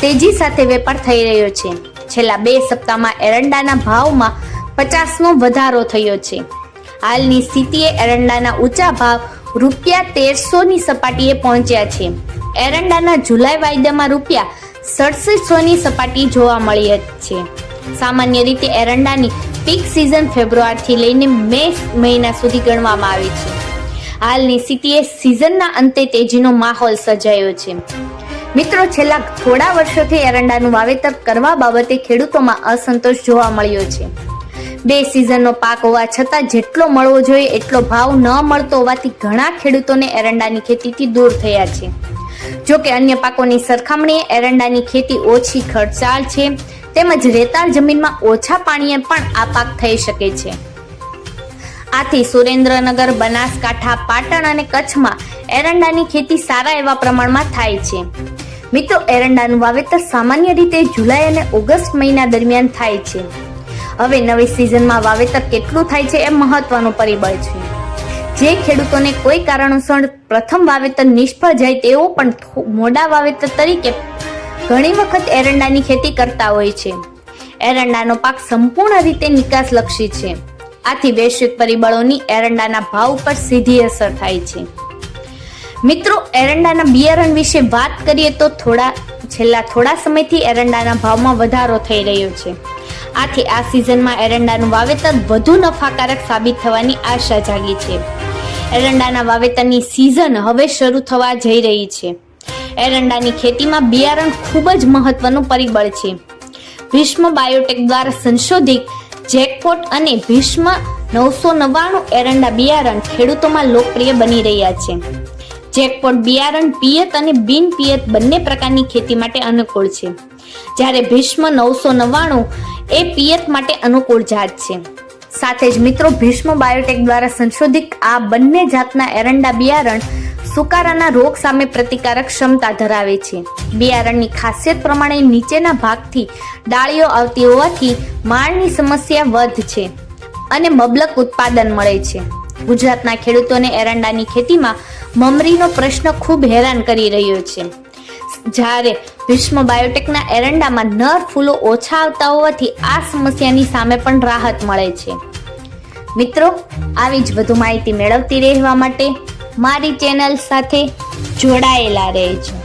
તેજી સાથે વેપાર થઈ રહ્યો છે. છેલ્લા બે સપ્તાહમાં એરંડાના ભાવમાં પચાસનો વધારો થયો છે. હાલની સ્થિતિએ એરંડાના ઊંચા ભાવ રૂપિયા તેરસોની સપાટીએ પહોંચ્યા છે. એરંડાના જુલાઈ વાયદામાં રૂપિયા સડસઠસોની સપાટી જોવા મળી છે સામાન્ય રીતે એરંડાની પીક સિઝન ફેબ્રુઆરીથી લઈને મે મહિના સુધી ગણવામાં આવે છે. હાલની સ્થિતિએ સિઝનના અંતે તેજીનો માહોલ સર્જાયો છે. મિત્રો, છેલ્લા થોડા વર્ષોથી એરંડાનું વાવેતર કરવા બાબતે ખેડૂતોમાં અસંતોષ જોવા મળ્યો છે. બે સિઝનનો પાક હોવા છતાં જેટલો મળવો જોઈએ, એટલો ભાવ ન મળતો હોવાથી ઘણા ખેડૂતોને એરંડાની ખેતીથી દૂર થયા છે. જો કે અન્ય પાકોની સરખામણીએ એરંડાની ખેતી ઓછી ખર્ચાળ છે, તેમજ રેતાળ જમીનમાં ઓછા પાણીએ પણ આ પાક થઈ શકે છે. આથી સુરેન્દ્રનગર, બનાસકાંઠા, પાટણ અને કચ્છમાં એરંડાની ખેતી સારા એવા પ્રમાણમાં થાય છે. મિત્રો, એરંડાનું વાવેતર સામાન્ય રીતે જુલાઈ અને ઓગસ્ટ મહિના દરમિયાન થાય છે. હવે નવી સિઝનમાં વાવેતર કેટલું થાય છે એ મહત્વનું પરિબળ છે. જે ખેડૂતોને કોઈ કારણોસર પ્રથમ વાવેતર નિષ્ફળ જાય તેઓ પણ મોડા વાવેતર તરીકે ઘણી વખત એરંડાની ખેતી કરતા હોય છે. એરંડાનો પાક સંપૂર્ણ રીતે નિકાસલક્ષી છે. આથી વૈશ્વિક પરિબળોની એરંડાના ભાવ પર સીધી અસર થાય છે. મિત્રો, એરંડાના બિયારણ વિશે વાત કરીએ તો થોડા, છેલ્લા થોડા સમયથી એરંડાના ભાવમાં વધારો થઈ રહ્યો છે. આથી આ સિઝનમાં એરંડાનું વાવેતર વધુ નફાકારક સાબિત થવાની આશા જાગી છે. એરંડાના વાવેતરની સિઝન હવે શરૂ થવા જઈ રહી છે. એરંડાની ખેતીમાં બિયારણ ખૂબ જ મહત્વનું પરિબળ છે. ભીષ્મ બાયોટેક દ્વારા સંશોધિત જેકપોટ અને ભીષ્મ નવસો નવ્વાણું એરંડા બિયારણ ખેડૂતોમાં લોકપ્રિય બની રહ્યા છે. જેકપોટ બિયારણ, પિયત અને બિન પિયત બંને પ્રકારની ખેતી માટે અનુકૂળ છે. જ્યારે ભીષ્મ નવસો નવ્વાણું એ પિયત માટે અનુકૂળ જાત છે. સાથે જ મિત્રો, ભીષ્મ બાયોટેક દ્વારા સંશોધિત આ બંને જાતના એરંડા બિયારણ સુકારાના રોગ સામે પ્રતિકારક ક્ષમતા ધરાવે છે. બિયારણની ખાસિયત પ્રમાણે નીચેના ભાગથી ડાળીઓ આવતી હોવાથી માળની સમસ્યા વધ છે અને મબલક ઉત્પાદન મળે છે. ગુજરાતના ખેડૂતોને એરંડાની ખેતીમાં મમરીનો પ્રશ્ન ખૂબ હેરાન કરી રહ્યો છે. જ્યારે વિશ્વ બાયોટેકના એરંડામાં નર ફૂલો ઓછા આવતા હોવાથી આ સમસ્યાની સામે પણ રાહત મળે છે. મિત્રો, આવી જ વધુ માહિતી મેળવતી રહેવા માટે મારી ચેનલ સાથે જોડાયેલા રહેજો.